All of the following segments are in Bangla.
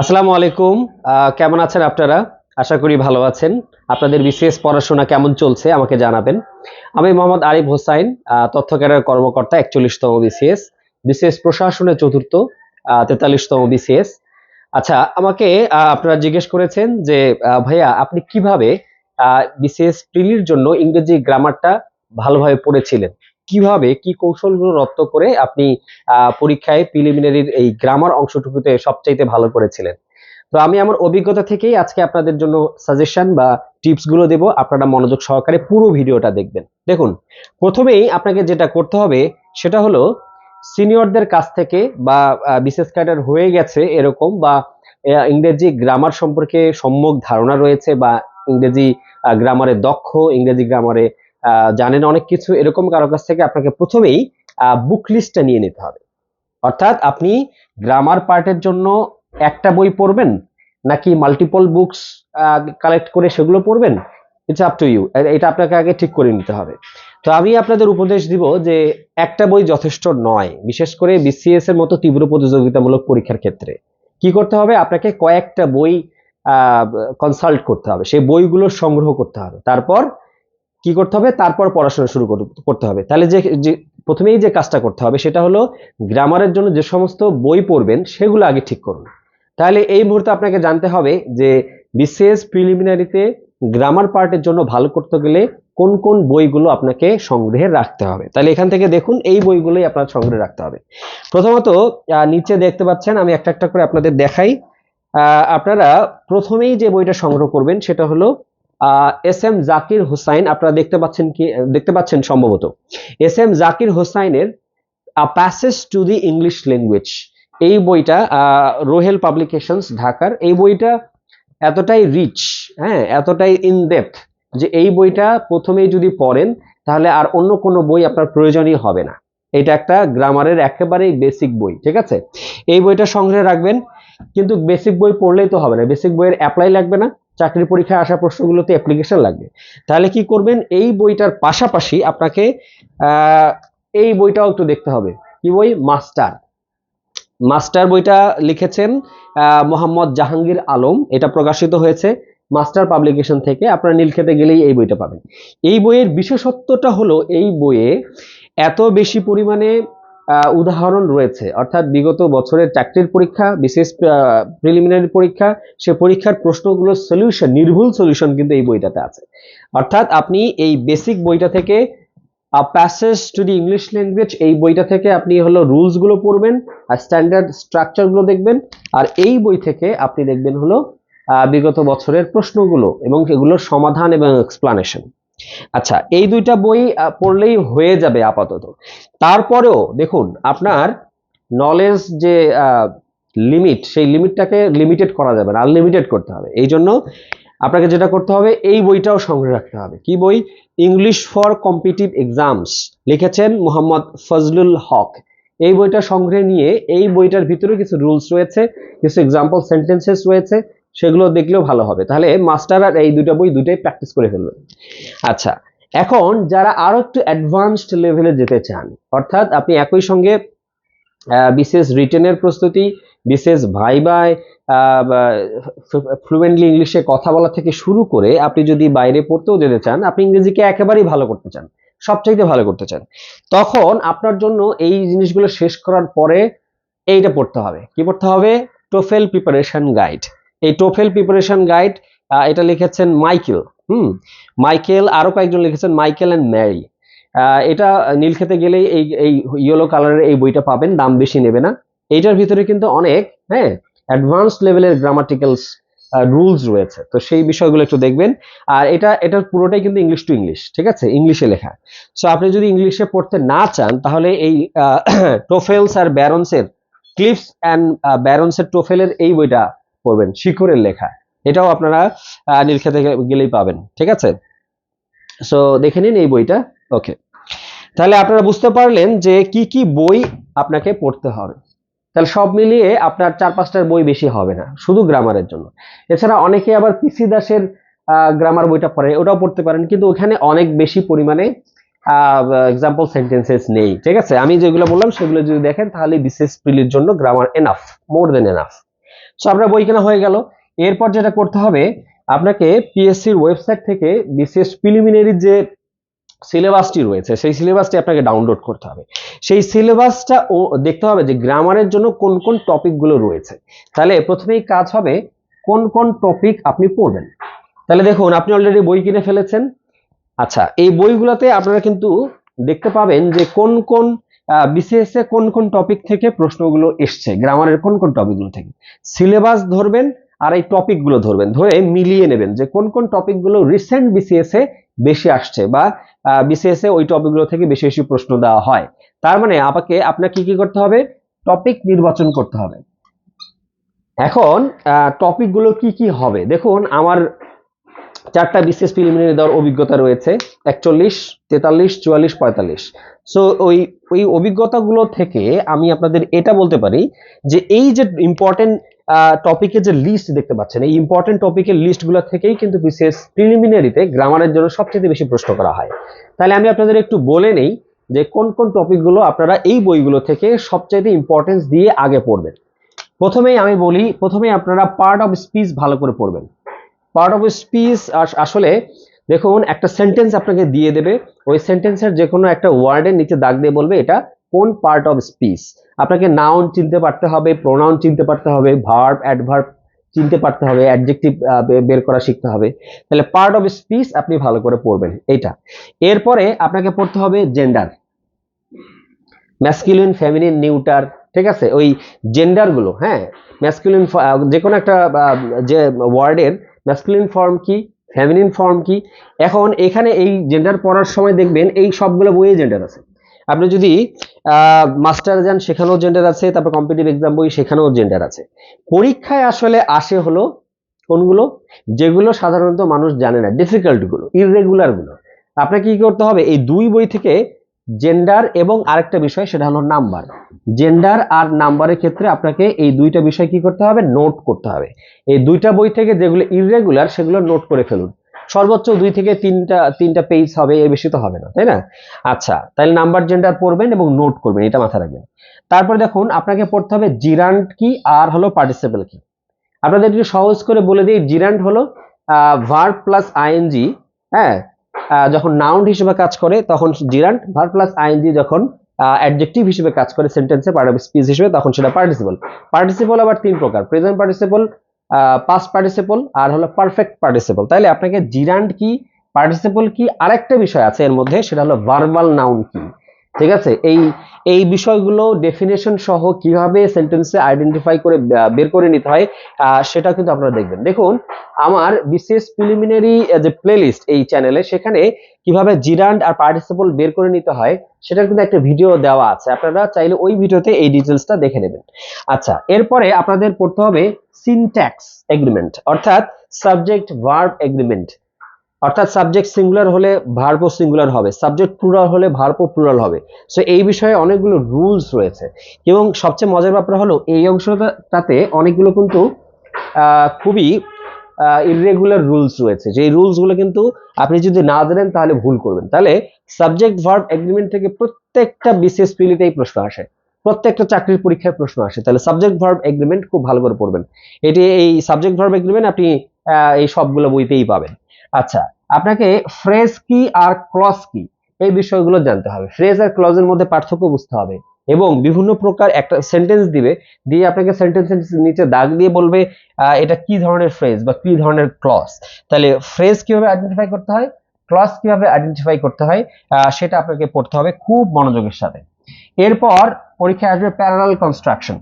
আসসালামু আলাইকুম। কেমন আছেন আপনারা? আশা করি ভালো আছেন। আপনাদের বিশেষ পড়াশোনা কেমন চলছে আমাকে জানাবেন। আমি মোহাম্মদ আরিফ হোসাইন তথ্য ক্যাডার কর্মকর্তা, একচল্লিশতম বিসিএস বিসিএস প্রশাসনে চতুর্থ তেতাল্লিশতম বিসিএস। আচ্ছা আমাকে আপনারা জিজ্ঞেস করেছেন যে ভাইয়া, আপনি কীভাবে বিসিএস প্রিলির জন্য ইংরেজি গ্রামারটা ভালোভাবে পড়েছিলেন? কীভাবে, কি কৌশলগুলো রপ্ত করে আপনি পরীক্ষায় প্রিলিমিনারির এই গ্রামার অংশটুকুতে সবচাইতে ভালো করেছিলেন? তো আমি আমার অভিজ্ঞতা থেকেই আজকে আপনাদের জন্য সাজেশন বা টিপসগুলো দেব। আপনারা মনোযোগ সহকারে পুরো ভিডিওটা দেখবেন। দেখুন, প্রথমেই আপনাকে যেটা করতে হবে, সেটা হলো সিনিয়রদের কাছ থেকে বা বিশেষ ক্যাডার হয়ে গেছে এরকম বা ইংরেজি গ্রামার সম্পর্কে সম্যক ধারণা রয়েছে বা, ইংরেজি গ্রামারে দক্ষ, ইংরেজি গ্রামারে জানেন অনেক কিছু এরকম কারও কাছ থেকে আপনাকে প্রথমেই বুক লিস্টটা নিয়ে নিতে হবে। অর্থাৎ আপনি গ্রামার পার্টের জন্য একটা বই পড়বেন, নাকি মাল্টিপল বুকস কালেক্ট করে সেগুলো পড়বেন? ইটস আপ টু ইউ এটা আপনাকে আগে ঠিক করে নিতে হবে। তো আমি আপনাদের উপদেশ দিব যে একটা বই যথেষ্ট নয়, বিশেষ করে বিসিএস এর মতো তীব্র প্রতিযোগিতামূলক পরীক্ষার ক্ষেত্রে। কি করতে হবে? আপনাকে কয়েকটা বই কনসাল্ট করতে হবে। সেই বইগুলো সংগ্রহ করতে হবে। তারপর কি করতে হবে? তারপর পড়াশোনা শুরু কর- করতে হবে। তাহলে যে প্রথমেই যে কাজটা করতে হবে সেটা হলো গ্রামারের জন্য যে সমস্ত বই পড়বেন সেগুলো আগে ঠিক করুন। তাহলে এই মুহূর্তে আপনাকে জানতে হবে যে বিসিএস প্রিলিমিনারিতে গ্রামার পার্টের জন্য ভালো করতে গেলে কোন কোন বইগুলো আপনাকে সংগ্রহে রাখতে হবে। তাহলে এখান থেকে দেখুন, এই বইগুলোই আপনার সংগ্রহে রাখতে হবে। প্রথমত নিচে দেখতে পাচ্ছেন, আমি একটা একটা করে আপনাদের দেখাই। আপনারা প্রথমেই যে বইটা সংগ্রহ করবেন সেটা হলো এস এম জাকির হোসাইন, আপনারা দেখতে পাচ্ছেন কি, দেখতে পাচ্ছেন সম্ভবত। এস এম জাকির হোসাইনের passage to the English language এই বইটা রোহেল পাবলিকেশনস ঢাকার। এই বইটা এতটাই রিচ হ্যাঁ এতটাই ইন ডেপথ যে এই বইটা প্রথমেই যদি পড়েন, তাহলে আর অন্য কোনো বই আপনার প্রয়োজনই হবে না। এটা একটা গ্রামারের একেবারেই বেসিক বই, ঠিক আছে? এই বইটা সংগ্রহে রাখবেন, কিন্তু বেসিক বই পড়লেই তো হবে না। বেসিক বইয়ের অ্যাপ্লাই লাগবে না। চাকরি পরীক্ষায় আসা প্রশ্নগুলোতে অ্যাপ্লিকেশন লাগবে। তাহলে কি করবেন? এই বইটার পাশাপাশি আপনাকে এই বইটাও একটু দেখতে হবে। কি বই? মাস্টার। মাস্টার বইটা লিখেছেন মোহাম্মদ জাহাঙ্গীর আলম। এটা প্রকাশিত হয়েছে মাস্টার পাবলিকেশন থেকে। আপনারা নীলক্ষেতে গেলেই এই বইটা পাবেন। এই বইয়ের বিশেষত্বটা হলো, এই বইয়ে এত বেশি পরিমাণে উদাহরণ রয়েছে। অর্থাৎ বিগত বছরের চাকরির পরীক্ষা, বিশেষ প্রিলিমিনারি পরীক্ষা, সে পরীক্ষার প্রশ্নগুলোর সলিউশন নির্ভুল সলিউশন কিন্তু এই বইটাতে আছে। অর্থাৎ আপনি এই বেসিক বইটা থেকে passage to the English language এই বইটা থেকে আপনি হলো রুলসগুলো পড়বেন, আর স্ট্যান্ডার্ড স্ট্রাকচারগুলো দেখবেন, আর এই বই থেকে আপনি দেখবেন হলো বিগত বছরের প্রশ্নগুলো এবং এগুলোর সমাধান এবং এক্সপ্লানেশন আচ্ছা এই দুইটা বই পড়লেই হয়ে যাবে আপাতত। তারপরেও দেখুন, আপনার নলেজ যে লিমিট সেই লিমিটটাকে লিমিটেড করা যাবে না আনলিমিটেড করতে হবে। এই জন্য আপনাকে যেটা করতে হবে, এই বইটাও সংগ্রহ রাখতে হবে। কি বই? ইংলিশ ফর কম্পিটিভ এক্সামস লিখেছেন মোহাম্মদ ফজলুল হক। এই বইটা সংগ্রহে নিয়ে, এই বইটার ভিতরে কিছু রুলস রয়েছে, কিছু এক্সাম্পল সেন্টেন্সেস রয়েছে সেগুলো দেখলেও ভালো হবে। তাহলে মাস্টার আর এই দুটো বই দুটোই প্র্যাকটিস করে ফেলবেন আচ্ছা এখন যারা আরও একটু অ্যাডভান্সড লেভেলে যেতে চান, অর্থাৎ আপনি একই সঙ্গে বিশেষ রিটেনের প্রস্তুতি, বিশেষ ভাইবায় ফ্লুয়েন্টলি ইংলিশে কথা বলা থেকে শুরু করে আপনি যদি বাইরে পড়তেও যেতে চান, আপনি ইংরেজিকে একেবারেই ভালো করতে চান, সবচাইতে ভালো করতে চান। তখন আপনার জন্য এই জিনিসগুলো শেষ করার পরে এইটা পড়তে হবে। কি পড়তে হবে? টোফেল প্রিপারেশন গাইড এই টোফেল প্রিপারেশন গাইড এটা লিখেছেন মাইকেল, হুম? মাইকেল, আরও কয়েকজন লিখেছেন মাইকেল অ্যান্ড ম্যারি। এটা নীলক্ষেতে গেলেই এই এই ইয়েলো কালারের এই বইটা পাবেন, দাম বেশি নেবে না। এইটার ভিতরে কিন্তু অনেক হ্যাঁ অ্যাডভান্স লেভেলের গ্রামাটিক্যালস রুলস রয়েছে। তো সেই বিষয়গুলো একটু দেখবেন। আর এটা এটা পুরোটাই কিন্তু ইংলিশ টু ইংলিশ ঠিক আছে? ইংলিশে লেখা। সো আপনি যদি ইংলিশে পড়তে না চান, তাহলে এই টোফেলস আর ব্যারন্সের ক্লিপস অ্যান্ড ব্যারন্সের টোফেলের এই বইটা পড়বেন শিখরের লেখা। এটাও আপনারা আহ, নীলক্ষেতে গেলেই পাবেন ঠিক আছে? সো দেখে নিন এই বইটা। ওকে তাহলে আপনারা বুঝতে পারলেন যে কি কি বই আপনাকে পড়তে হবে। তাহলে সব মিলিয়ে আপনার চার পাঁচটার বই বেশি হবে না শুধু গ্রামারের জন্য। এছাড়া অনেকে আবার পিসি দাসের গ্রামার বইটা পড়ে ওটাও পড়তে পারেন কিন্তু ওখানে অনেক বেশি পরিমাণে এক্সাম্পল সেন্টেন্সেস নেই ঠিক আছে? আমি যেগুলো বললাম সেগুলো যদি দেখেন তাহলে বিশেষ প্রিলির জন্য grammar enough more than enough so আপনার বই কেনা হয়ে গেল। এরপর যেটা করতে হবে, আপনাকে পিএসসির ওয়েবসাইট থেকে বিশেষ প্রিলিমিনারি যে সিলেবাসটি রয়েছে, সেই সিলেবাসটি আপনাকে ডাউনলোড করতে হবে। সেই সিলেবাসটা ও দেখতে হবে যে গ্রামারের জন্য কোন কোন টপিকগুলো রয়েছে। তাহলে প্রথমেই কাজ হবে, কোন কোন টপিক আপনি পড়বেন। তাহলে দেখুন, আপনি অলরেডি বই কিনে ফেলেছেন। আচ্ছা এই বইগুলোতে আপনারা কিন্তু দেখতে পাবেন যে কোন কোন বিসিএস এ কোন কোন টপিক থেকে প্রশ্নগুলো এসছে? গ্রামারের কোন কোন টপিকগুলো থেকে? সিলেবাস ধরবেন আর এই টপিকগুলো ধরবেন। ধরে মিলিয়ে নেবেন যে কোন কোন টপিকগুলো রিসেন্ট বিসিএস এ বেশি আসছে বা বিসিএস এ ওই টপিকগুলো থেকে বেশি বেশি প্রশ্ন দেওয়া হয়। তার মানে আপনাকে আপনাকে কি করতে হবে? টপিক নির্বাচন করতে হবে। এখন টপিকগুলো কি কি হবে? দেখুন, আমার চারটা বিসিএস প্রিলিমিনারি দেওয়ার অভিজ্ঞতা রয়েছে। একচল্লিশ, তেতাল্লিশ, চুয়াল্লিশ, পঁয়তাল্লিশ। সো ওই ওই অভিজ্ঞতাগুলো থেকে আমি আপনাদের এটা বলতে পারি যে এই যে ইম্পর্টেন্ট টপিকের যে লিস্ট দেখতে পাচ্ছেন, এই ইম্পর্টেন্ট টপিকের লিস্টগুলো থেকেই কিন্তু বিশেষ প্রিলিমিনারিতে গ্রামারের জন্য সবচেয়ে বেশি প্রশ্ন করা হয়। তাহলে আমি আপনাদের একটু বলে নেই যে কোন কোন টপিকগুলো আপনারা এই বইগুলো থেকে সবচাইতে ইম্পর্টেন্স দিয়ে আগে পড়বেন। প্রথমেই আমি বলি, প্রথমেই আপনারা পার্ট অফ স্পিচ ভালো করে পড়বেন। পার্ট অফ স্পিচ আসলে দেখুন, একটা সেন্টেন্স আপনাকে দিয়ে দেবে। ওই সেন্টেন্সের যে কোনো একটা ওয়ার্ডের নিচে দাগ দিয়ে বলবে, এটা কোন পার্ট অফ স্পিচ আপনাকে নাউন চিনতে পারতে হবে প্রোনাউন চিনতে পারতে হবে ভার্ব অ্যাডভার্ব চিনতে পারতে হবে অ্যাডজেক্টিভ বের করা শিখতে হবে। তাহলে পার্ট অফ স্পিচ আপনি ভালো করে পড়বেন। এইটা। এরপরে আপনাকে পড়তে হবে জেন্ডার ম্যাসকিউলিন ফেমিনিন নিউটার ঠিক আছে? ওই জেন্ডারগুলো হ্যাঁ? ম্যাসকিউলিন যে কোনো একটা যে ওয়ার্ডের ম্যাসকুলিন ফর্ম কি? ফেমিনিন ফর্ম কি? এখন এখানে এই জেন্ডার পড়ার সময় দেখবেন এই সবগুলো বইয়ে জেন্ডার আছে। আপনি যদি মাস্টার যান, সেখানেও জেন্ডার আছে, তারপর কম্পিটিভ এক্সাম বই, সেখানেও জেন্ডার আছে। পরীক্ষায় আসলে আসে হলো কোনগুলো? যেগুলো সাধারণত মানুষ জানে না ডিফিকাল্টগুলো ইরেগুলারগুলো আপনাকে কি করতে হবে? এই দুই বই থেকে জেন্ডার এবং আরেকটা বিষয়, সেটা হলো নাম্বার জেন্ডার আর নাম্বারের ক্ষেত্রে আপনাকে এই দুইটা বিষয় কি করতে হবে? নোট করতে হবে। এই দুইটা বই থেকে যেগুলো ইররেগুলার সেগুলো নোট করে ফেলুন। সর্বোচ্চ দুই থেকে তিনটা তিনটা পেজ হবে, এর বেশি তো হবে না, তাই না? আচ্ছা তাহলে নাম্বার জেন্ডার পড়বেন এবং নোট করবেন, এটা মাথায় রাখবেন। তারপরে দেখুন, আপনাকে পড়তে হবে জিরান্ট কি আর হলো পার্টিসিপেল কি? আপনাদের একটু সহজ করে বলে দিই জিরান্ট হলো ভার্ব প্লাস আইএনজি হ্যাঁ? যখন নাউন্ড হিসেবে কাজ করে, তখন জিরান্ট ভার প্লাস আইএনজি যখন অ্যাডজেক্টিভ হিসেবে কাজ করে সেন্টেন্সে পার্ট অফ স্পিচ হিসেবে, তখন সেটা পার্টিসিপল পার্টিসিপল আবার তিন প্রকার প্রেজেন্ট পার্টিসিপল পাস্ট পার্টিসিপল আর হলো পারফেক্ট পার্টিসিপল তাইলে আপনাকে জিরান্ট কি পার্টিসিপল কি, আরেকটা বিষয় আছে এর মধ্যে, সেটা হলো ভার্বাল নাউন কি। ঠিক আছে? এই এই বিষয়গুলো ডেফিনেশন সহ কীভাবে সেন্টেন্সে আইডেন্টিফাই করে বের করে নিতে হয় সেটা কিন্তু আপনারা দেখবেন। দেখুন, আমার বিশেষ প্রিলিমিনারি যে প্লেলিস্ট এই চ্যানেলে সেখানে কীভাবে জিরান্ড আর পার্টিসিপল বের করে নিতে হয়, সেটার কিন্তু একটা ভিডিও দেওয়া আছে। আপনারা চাইলে ওই ভিডিওতে এই ডিটেলসটা দেখে নেবেন। আচ্ছা এরপরে আপনাদের পড়তে হবে সিনট্যাক্স এগ্রিমেন্ট অর্থাৎ সাবজেক্ট ভার্ব এগ্রিমেন্ট অর্থাৎ সাবজেক্ট সিঙ্গুলার হলে ভার্বও সিঙ্গুলার হবে সাবজেক্ট প্লুরাল হলে ভার্বও প্লুরাল হবে। সো এই বিষয়ে অনেকগুলো রুলস রয়েছে এবং সবচেয়ে মজার ব্যাপার হলো, এই অংশটাতে অনেকগুলো কিন্তু খুবই ইররেগুলার রুলস রয়েছে। যে রুলসগুলো কিন্তু আপনি যদি না জানেন, তাহলে ভুল করবেন। তাহলে সাবজেক্ট ভার্ব এগ্রিমেন্ট থেকে প্রত্যেকটা বিশেষ পিলিতেই প্রশ্ন আসে। প্রত্যেকটা চাকরির পরীক্ষায় প্রশ্ন আসে। তাহলে সাবজেক্ট ভার্ব এগ্রিমেন্ট খুব ভালো করে পড়বেন। এটি এই সাবজেক্ট ভার্ব এগ্রিমেন্ট আপনি এই সবগুলো বইতেই পাবেন। আচ্ছা আপনাকে ফ্রেজ কি আর ক্লজ কি? এই বিষয়গুলো জানতে হবে। ফ্রেজ আর ক্লজের মধ্যে পার্থক্য বুঝতে হবে এবং বিভিন্ন প্রকার একটা সেন্টেন্স দিবে, দিয়ে আপনাকে সেন্টেন্সের নিচে দাগ দিয়ে বলবে এটা কি ধরনের ফ্রেজ বা কি ধরনের ক্লজ তাহলে ফ্রেজ কীভাবে আইডেন্টিফাই করতে হয়? ক্লজ কীভাবে আইডেন্টিফাই করতে হয়? সেটা আপনাকে পড়তে হবে খুব মনোযোগের সাথে। এরপর পরীক্ষায় আসবে প্যারালাল কনস্ট্রাকশন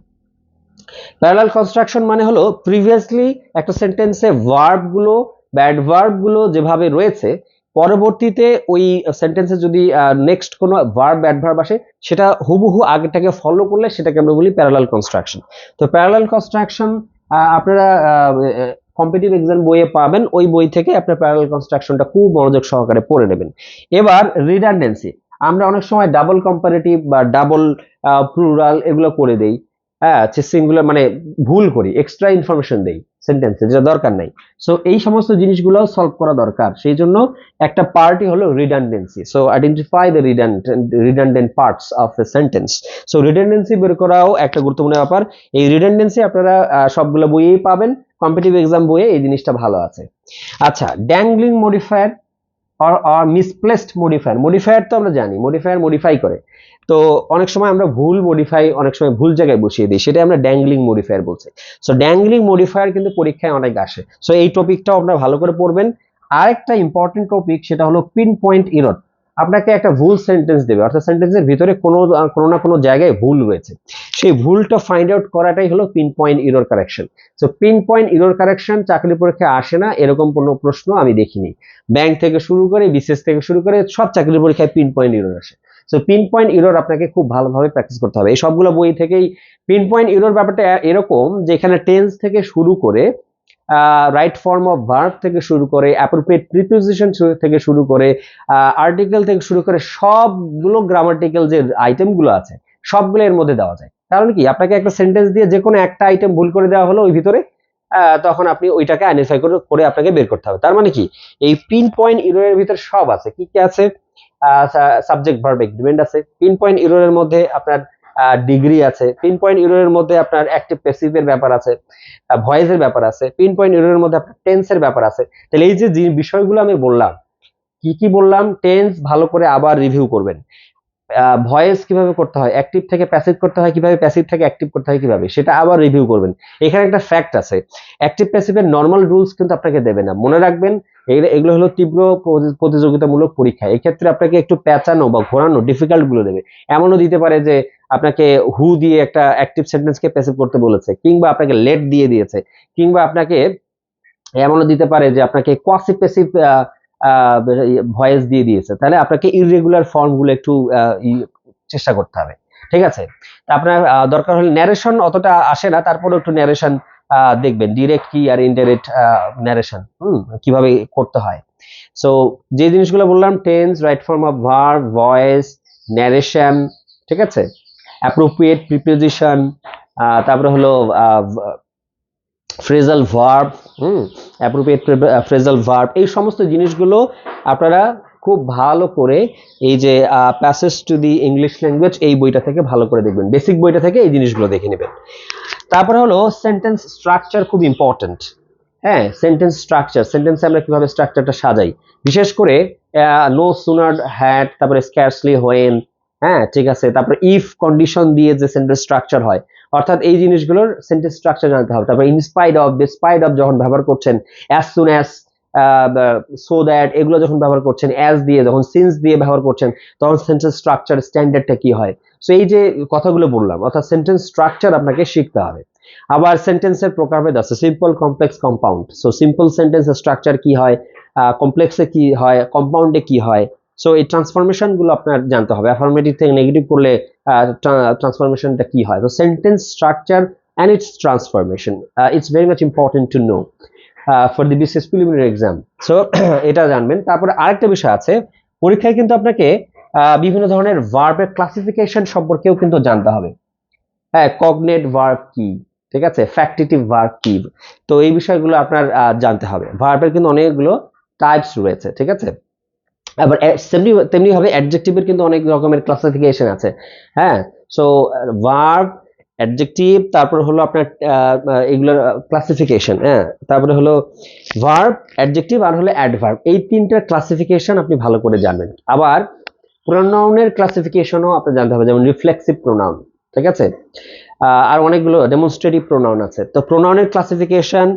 প্যারালাল কনস্ট্রাকশন মানে হলো প্রিভিয়াসলি একটা সেন্টেন্সে ভার্বগুলো বা অ্যাডভার্বগুলো যেভাবে রয়েছে, পরবর্তীতে ওই সেন্টেন্সে যদি নেক্সট কোনো ভার্ব অ্যাডভার্ব আসে, সেটা হুবহু আগেরটাকে ফলো করলে সেটাকে আমরা বলি প্যারালাল কনস্ট্রাকশন তো প্যারালাল কনস্ট্রাকশন আপনারা কম্পিটিভ এক্সাম বইয়ে পাবেন, ওই বই থেকে আপনার প্যারালাল কনস্ট্রাকশনটা খুব মনোযোগ সহকারে পড়ে নেবেন। এবার রিডান্ডেন্সি আমরা অনেক সময় ডাবল কম্পারেটিভ বা ডাবল প্লুরাল এগুলো করে দেই হ্যাঁ সিঙ্গুলার মানে ভুল করি এক্সট্রা ইনফরমেশন দেই। সেন্টেন্সে যেটা দরকার নাই। সো এই সমস্ত জিনিসগুলো সলভ করা দরকার। সেই জন্য একটা পার্টি হলো redundancy so identify the redundant parts of the sentence so redundancy বের করাও একটা গুরুত্বপূর্ণ ব্যাপার। এই রিডান্ডেন্সি আপনারা সবগুলো বইয়েই পাবেন। কম্পিটিভ এক্সাম বইয়ে এই জিনিসটা ভালো আছে। আচ্ছা ড্যাংলিং মডিফায়ার আর আর মিসপ্লেসড মডিফায়ার মডিফায়ার তো আমরা জানি মডিফায়ার মডিফাই করে। তো অনেক সময় আমরা ভুল মডিফাই অনেক সময় ভুল জায়গায় বসিয়ে দিই সেটা আমরা ড্যাংলিং মডিফায়ার বলছি। সো ড্যাংলিং মডিফায়ার কিন্তু পরীক্ষায় অনেক আসে। সো এই টপিকটাও আপনারা ভালো করে পড়বেন। আরেকটা ইম্পর্টেন্ট টপিক সেটা হলো পিন পয়েন্ট ইরর আপনাকে একটা ভুল সেন্টেন্স দেবে, অর্থাৎ সেন্টেন্সের ভিতরে কোনো কোনো না কোনো জায়গায় ভুল রয়েছে। সেই ভুলটা ফাইন্ড আউট করাটাই হলো pinpoint error correction so pinpoint error correction চাকরি পরীক্ষায় আসে না, এরকম কোনো প্রশ্ন আমি দেখিনি। ব্যাংক থেকে শুরু করে বিসিএস থেকে শুরু করে, সব চাকরি পরীক্ষায় পিন পয়েন্ট ইরর আসে। সো পিন পয়েন্ট ইরর আপনাকে খুব ভালোভাবে প্র্যাকটিস করতে হবে। এই সবগুলো বই থেকেই পিন পয়েন্ট ইরর ব্যাপারটা এরকম যে এখানে টেন্স থেকে শুরু করে রাইট ফর্ম অফ ভার্ব থেকে শুরু করে অ্যাপ্রোপ্রিয়েট প্রিপোজিশন থেকে শুরু করে আর্টিকেল থেকে শুরু করে সবগুলো গ্রামাটিক্যাল যে আইটেমগুলো আছে, সবগুলো এর মধ্যে দেওয়া যায়। কারণ কি, আপনাকে একটা সেন্টেন্স দিয়ে যে কোনো একটা আইটেম ভুল করে দেওয়া হলো ওই ভিতরে তখন আপনি ওইটাকে আইডেন্টিফাই করে করে আপনাকে বের করতে হবে। তার মানে কি, এই পিন পয়েন্ট ইরোরের ভিতর সব আছে। কি কি আছে? সাবজেক্ট ভার্ব এগ্রিমেন্ট আছে। পিন পয়েন্ট ইরোরের মধ্যে আপনার ডিগ্রি আছে। পিন পয়েন্ট ইরোরের মধ্যে আপনার অ্যাক্টিভ প্যাসিভের ব্যাপার আছে ভয়েসের ব্যাপার আছে পিন পয়েন্ট ইরোরের মধ্যে আপনার টেন্সের ব্যাপার আছে। তাহলে এই যে বিষয়গুলো আমি বললাম, কি কি বললাম? টেন্স ভালো করে আবার রিভিউ করবেন। ভয়েস কীভাবে করতে হয়? অ্যাক্টিভ থেকে প্যাসিভ করতে হয় কীভাবে? প্যাসিভ থেকে অ্যাক্টিভ করতে হয় কীভাবে? সেটা আবার রিভিউ করবেন। এখানে একটা ফ্যাক্ট আছে অ্যাক্টিভ প্যাসিভের নর্মাল রুলস কিন্তু আপনাকে দেবে না। মনে রাখবেন, এগুলো- হলো তীব্র প্রতি- প্রতিযোগিতামূলক পরীক্ষা। এক্ষেত্রে আপনাকে একটু পেঁচানো বা ঘোরানো ডিফিকাল্টগুলো দেবে। এমনও দিতে পারে যে আপনাকে হু দিয়ে একটা অ্যাক্টিভ সেন্টেন্সকে প্যাসিভ করতে বলেছে, কিংবা আপনাকে লেট দিয়ে দিয়েছে, কিংবা আপনাকে এমনও দিতে পারে যে আপনাকে কোয়াসি প্যাসিভ ভয়েস দিয়ে দিয়েছে। তাহলে আপনাকে ইরেগুলার ফর্মগুলো একটু চেষ্টা করতে হবে। ঠিক আছে? আপনার দরকার হলে ন্যারেশন অতটা আসে না তারপরে একটু ন্যারেশন দেখবেন। ডিরেক্ট কি আর ইনডাইরেক্ট ন্যারেশন হুম, কীভাবে করতে হয়? সো যে জিনিসগুলো বললাম tense right form of verb voice narration ঠিক আছে? অ্যাপ্রোপ্রিয়েট প্রিপোজিশন তারপরে হলো phrasal verb hmm appropriate phrasal verb এই সমস্ত জিনিসগুলো আপনারা খুব ভালো করে এই যে passage to the English language এই বইটা থেকে ভালো করে দেখবেন বেসিক বইটা থেকে এই জিনিসগুলো দেখে নেবেন। তারপরে হলো সেন্টেন্স স্ট্রাকচার খুব ইম্পর্ট্যান্ট হ্যাঁ সেন্টেন্স স্ট্রাকচার সেন্টেন্সে আমরা কীভাবে স্ট্রাকচারটা সাজাই? বিশেষ করে নো সুনার হ্যাট তারপরে স্ক্যারসলি হোয়েন হ্যাঁ ঠিক আছে। তারপর ইফ কন্ডিশন দিয়ে যে সেন্টেন্স স্ট্রাকচার হয়, অর্থাৎ এই জিনিসগুলোর সেন্টেন্স স্ট্রাকচার জানতে হবে। তারপরে ইনস্পাইড অফ ডিসপাইড অফ যখন ব্যবহার করছেন as soon as so that এগুলো যখন ব্যবহার করছেন অ্যাজ দিয়ে, যখন সিন্স দিয়ে ব্যবহার করছেন, তখন সেন্টেন্স স্ট্রাকচার স্ট্যান্ডার্ডটা কি হয়? সো এই যে কথাগুলো বললাম, অর্থাৎ সেন্টেন্স স্ট্রাকচার আপনাকে শিখতে হবে। আবার সেন্টেন্সের প্রকারভেদ আছে simple complex compound so simple সেন্টেন্সের স্ট্রাকচার কি হয়? কমপ্লেক্সে কি হয়? কম্পাউন্ডে কি হয়? সো এই ট্রান্সফরমেশনগুলো আপনার জানতে হবে। অ্যাফার্মেটিভ থেকে নেগেটিভ করলে ট্রান্সফরমেশনটা কি হয়? তো sentence structure and its transformation it's very much important to know for the BCS preliminary exam so এটা জানবেন। তারপরে আরেকটা বিষয় আছে, পরীক্ষায় কিন্তু আপনাকে বিভিন্ন ধরনের ভার্বের ক্লাসিফিকেশন সম্পর্কেও কিন্তু জানতে হবে। হ্যাঁ কগনেট ভার্ব কি? ঠিক আছে? ফ্যাক্টিটিভ ভার্ব কি? তো এই বিষয়গুলো আপনার জানতে হবে। ভার্বের কিন্তু অনেকগুলো টাইপস রয়েছে, ঠিক আছে? আবার তেমনি তেমনি ভাবে অ্যাডজেক্টিভের কিন্তু অনেক রকমের ক্লাসিফিকেশন আছে। হ্যাঁ? সো ভার্ব অ্যাডজেক্টিভ তারপর হলো আপনার এগুলোর ক্লাসিফিকেশন হ্যাঁ? তারপরে হলো ভার্ব অ্যাডজেক্টিভ আর হলো অ্যাডভার্ব এই তিনটার ক্লাসিফিকেশন আপনি ভালো করে জানবেন। আবার প্রোনাউনের ক্লাসিফিকেশনও আপনি জানতে হবে, যেমন রিফ্লেক্সিভ প্রোনাউন ঠিক আছে? আর অনেকগুলো ডেমনস্ট্রেটিভ প্রোনাউন আছে। তো প্রোনাউনের ক্লাসিফিকেশন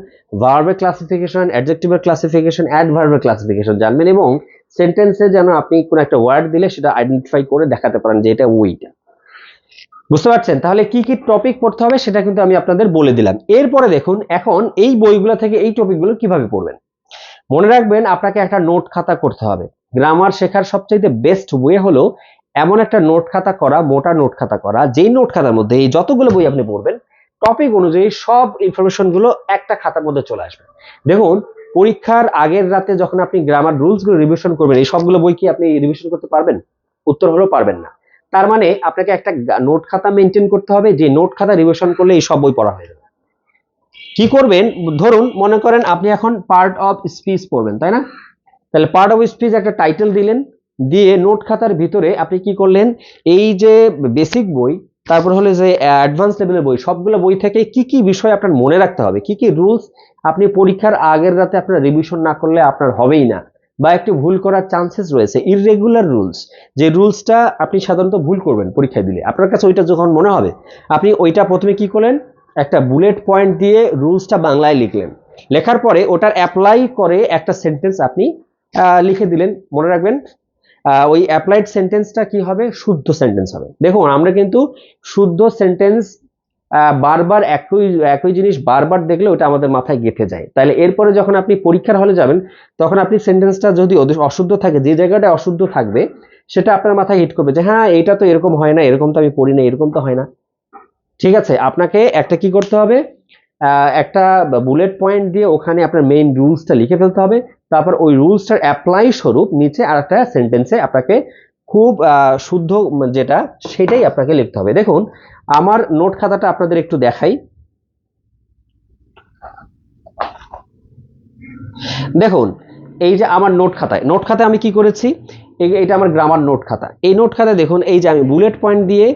ভার্বের ক্লাসিফিকেশন অ্যাডজেক্টিভের ক্লাসিফিকেশন অ্যাডভার্বের ক্লাসিফিকেশন জানবেন এবং সেন্টেন্সে যেন আপনি কোনো একটা ওয়ার্ড দিলে সেটা আইডেন্টিফাই করে দেখাতে পারেন যে এটা ওইটা। বুঝতে পারছেন? তাহলে কি কি টপিক পড়তে হবে সেটা কিন্তু আমি আপনাদের বলে দিলাম। এরপরে দেখুন, এখন এই বইগুলো থেকে এই টপিকগুলো কীভাবে পড়বেন? মনে রাখবেন, আপনাকে একটা নোট খাতা করতে হবে। গ্রামার শেখার সবচাইতে বেস্ট ওয়ে হলো এমন একটা নোট খাতা করা, মোটা নোট খাতা করা, যেই নোট খাতার মধ্যে এই যতগুলো বই আপনি পড়বেন টপিক অনুযায়ী সব ইনফরমেশনগুলো একটা খাতার মধ্যে চলে আসবে। দেখুন, পরীক্ষার আগের রাতে যখন আপনি গ্রামার রুলসগুলো রিভিশন করবেন, এই সবগুলো বই কি আপনি রিভিশন করতে পারবেন? উত্তর হলো পারবেন না। তার মানে আপনাকে একটা নোট খাতা মেনটেন করতে হবে, যে নোট খাতা রিভিশন করলে এই সব বই পড়া হয়ে যাবে। কি করবেন? ধরুন, মনে করেন আপনি এখন পার্ট অফ স্পিচ পড়বেন, তাই না? তাহলে পার্ট অফ স্পিচ একটা টাইটেল দিলেন দিয়ে নোট খাতার ভিতরে আপনি কি করলেন? এই যে বেসিক বই, তারপর হলো যে অ্যাডভান্স লেভেলের বই, সবগুলো বই থেকে কি কি বিষয় আপনার মনে রাখতে হবে? কি কি রুলস আপনি পরীক্ষার আগের রাতে আপনার রিভিশন না করলে আপনার হবেই না? বা একটু ভুল করার চান্সেস রয়েছে ইররেগুলার রুলস যে রুলসটা আপনি সাধারণত ভুল করবেন পরীক্ষায় দিলে। আপনার কাছে ওইটা যখন মনে হবে, আপনি ওইটা প্রথমে কি করলেন? একটা বুলেট পয়েন্ট দিয়ে রুলসটা বাংলায় লিখলেন। লেখার পরে ওটার অ্যাপ্লাই করে একটা সেন্টেন্স আপনি লিখে দিলেন। মনে রাখবেন ওই অ্যাপ্লাইড সেন্টেন্সটা কি হবে? শুদ্ধ সেন্টেন্স হবে। দেখুন, আমরা কিন্তু শুদ্ধ সেন্টেন্স বারবার একই একই জিনিস বারবার দেখলে ওটা আমাদের মাথায় গেঁথে যায়। তাহলে এরপরে যখন আপনি পরীক্ষার হলে যাবেন, তখন আপনি সেন্টেন্সটা যদি অশুদ্ধ থাকে, যে জায়গাটা অশুদ্ধ থাকবে, সেটা আপনার মাথায় হিট করবে যে হ্যাঁ এটা তো এরকম হয় না, এরকম তো আমি পড়ি না, এরকম তো হয় না। ঠিক আছে, আপনাকে একটা কি করতে হবে? একটা বুলেট পয়েন্ট দিয়ে ওখানে আপনার মেইন রুলসটা লিখে ফেলতে হবে। তারপর ওই রুলসটার অ্যাপ্লাই স্বরূপ নিচে আর একটা সেন্টেন্সে আপনাকে খুব শুদ্ধ যেটা, সেটাই আপনাকে লিখতে হবে। দেখুন, আমার নোট খাতাটা আপনাদের একটু দেখাই। দেখুন, এই যে আমার নোট খাতায় নোট খাতায় আমি কি করেছি? এটা আমার গ্রামার নোট খাতা। এই নোট খাতায় দেখুন, এই যে আমি বুলেট পয়েন্ট দিয়ে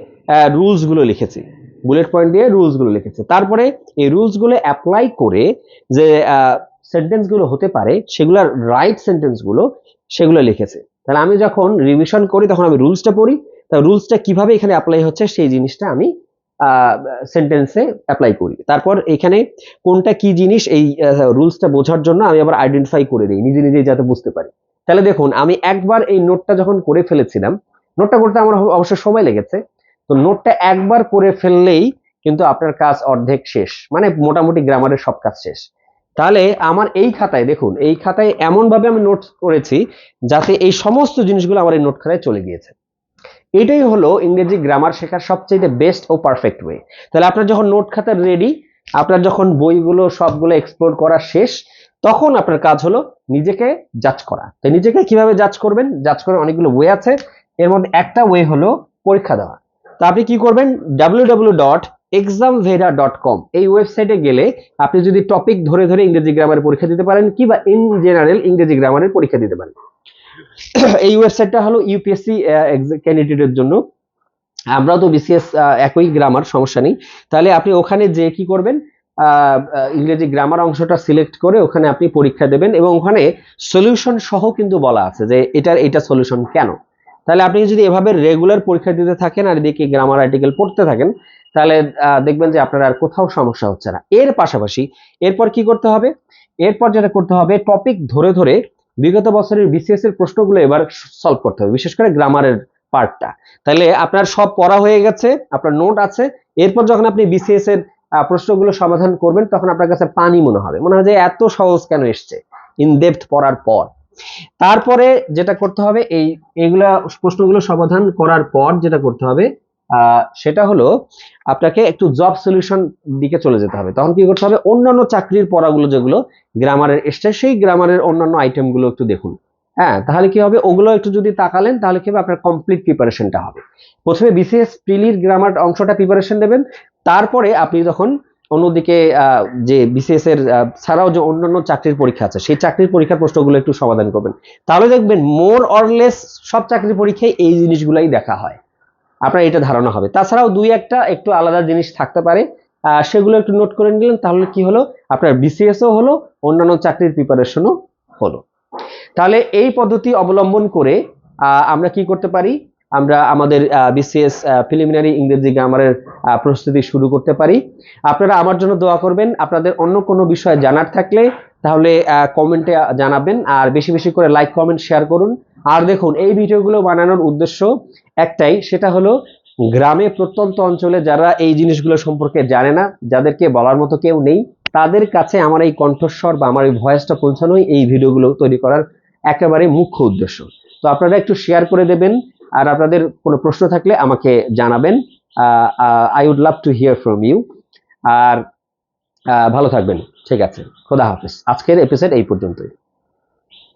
রুলসগুলো লিখেছি। বুলেট পয়েন্ট দিয়ে রুলসগুলো লিখেছি। তারপরে এই রুলসগুলো অ্যাপ্লাই করে যে সেন্টেন্সগুলো হতে পারে, সেগুলোর রাইট সেন্টেন্সগুলো সেগুলো লিখেছে। তাহলে আমি যখন রিভিশন করি, তখন আমি রুলসটা পড়ি। তা রুলসটা কীভাবে এখানে অ্যাপ্লাই হচ্ছে, সেই জিনিসটা আমি সেন্টেন্সে অ্যাপ্লাই করি। তারপর এখানে কোনটা কি জিনিস, এই রুলসটা বোঝার জন্য আমি আবার আইডেন্টিফাই করে দিই নিজে নিজেই যাতে বুঝতে পারি। তাহলে দেখুন, আমি একবার এই নোটটা যখন করে ফেলেছিলাম নোটটা করতে আমার অব- অবশ্য সময় লেগেছে। তো নোটটা একবার করে ফেললেই কিন্তু আপনার কাজ অর্ধেক শেষ মানে মোটামুটি গ্রামারের সব কাজ শেষ। তাহলে আমার এই খাতায় দেখুন, এই খাতায় এমনভাবে আমি নোট করেছি যাতে এই সমস্ত জিনিসগুলো আমার এই নোট খাতায় চলে গিয়েছে। এটাই হলো ইংরেজি গ্রামার শেখার সবচেয়ে বেস্ট ও পারফেক্ট ওয়ে তাহলে আপনার যখন নোট খাতা রেডি আপনার যখন বইগুলো সবগুলো এক্সপ্লোর করা শেষ, তখন আপনার কাজ হলো নিজেকে জাজ করা। তো নিজেকে কীভাবে জাজ করবেন? জাজ করার অনেকগুলো ওয়ে আছে। এর মধ্যে একটা ওয়ে হলো পরীক্ষা দেওয়া। তো আপনি কি করবেন? W dot examvera dot com এই ওয়েবসাইটে গেলে আপনি যদি টপিক ধরে ধরে ইংরেজি গ্রামারের পরীক্ষা দিতে পারেন কিংবা ইন জেনারেল ইংরেজি গ্রামারের পরীক্ষা দিতে পারেন। এই ওয়েবসাইটটা হলো ইউপিএসসি ক্যান্ডিডেটের জন্য। আমরাও তো বিসিএস একই গ্রামার সমস্যা নেই। তাহলে আপনি ওখানে যে কি করবেন? ইংরেজি গ্রামার অংশটা সিলেক্ট করে ওখানে আপনি পরীক্ষা দেবেন এবং ওখানে সলিউশন সহ কিন্তু বলা আছে যে এটার, এটা সলিউশন কেন? তাহলে আপনি যদি এভাবে রেগুলার পরীক্ষা দিতে থাকেন আর এদিকে গ্রামার আর্টিকেল পড়তে থাকেন, তাহলে দেখবেন যে আপনার আর কোথাও সমস্যা হচ্ছে না। এর পাশাপাশি এরপর কি করতে হবে? এরপর যেটা করতে হবে টপিক ধরে ধরে বিগত বছরের বিসিএস এর প্রশ্নগুলো এবার সলভ করতে হবে, বিশেষ করে গ্রামারের পার্টটা তাহলে আপনার সব পড়া হয়ে গেছে, আপনার নোট আছে, এরপর যখন আপনি বিসিএস এর প্রশ্নগুলো সমাধান করবেন, তখন আপনার কাছে পানি মনে হবে। মনে হয় যে এত সহজ কেন এসছে? ইন ডেপথ পড়ার পর। তারপরে যেটা করতে হবে, এই এগুলা প্রশ্নগুলো সমাধান করার পর যেটা করতে হবে সেটা হলো আপনাকে একটু জব সলিউশন দিকে চলে যেতে হবে। তখন কি করতে হবে? অন্যান্য চাকরির পড়াগুলো যেগুলো গ্রামারের এসছে, সেই গ্রামারের অন্যান্য আইটেমগুলো একটু দেখুন। হ্যাঁ তাহলে কি হবে? ওগুলো একটু যদি তাকালেন, তাহলে কি হবে? আপনার কমপ্লিট প্রিপারেশনটা হবে। প্রথমে বিসিএস প্রিলির গ্রামার অংশটা প্রিপারেশন দেবেন। তারপরে আপনি যখন অন্যদিকে যে বিসিএস এর ছাড়াও যে অন্যান্য চাকরির পরীক্ষা আছে, সেই চাকরির পরীক্ষার প্রশ্নগুলো একটু সমাধান করবেন। তাহলে দেখবেন মোর অরলেস সব চাকরির পরীক্ষায় এই জিনিসগুলাই দেখা হয়। আপনার এটা ধারণা হবে। তাছাড়াও দুই একটা একটু আলাদা জিনিস থাকতে পারে। সেগুলো একটু নোট করে নিলেন, তাহলে কি হলো? আপনার বিসিএসও হলো, অন্যান্য চাকরির প্রিপারেশনও হলো। তাহলে এই পদ্ধতি অবলম্বন করে আমরা কি করতে পারি? আমরা আমাদের বিসিএস প্রিলিমিনারি ইংরেজি গ্রামারের প্রস্তুতি শুরু করতে পারি। আপনারা আমার জন্য দোয়া করবেন। আপনাদের অন্য কোনো বিষয় জানার থাকলে তাহলে কমেন্টে জানাবেন। আর বেশি বেশি করে লাইক কমেন্ট শেয়ার করুন। আর দেখুন, এই ভিডিওগুলো বানানোর উদ্দেশ্য একটাই, সেটা হলো গ্রামে প্রত্যন্ত অঞ্চলে যারা এই জিনিসগুলো সম্পর্কে জানে না, যাদেরকে বলার মতো কেউ নেই, তাদের কাছে আমার এই কণ্ঠস্বর বা আমার এই ভয়েসটা পৌঁছানোই এই ভিডিওগুলো তৈরি করার একেবারে মুখ্য উদ্দেশ্য। তো আপনারা একটু শেয়ার করে দেবেন। আর আপনাদের কোনো প্রশ্ন থাকলে আমাকে জানাবেন। I would love to hear from you আর ভালো থাকবেন। ঠিক আছে। খোদা হাফিজ। আজকের এপিসোড এই পর্যন্তই।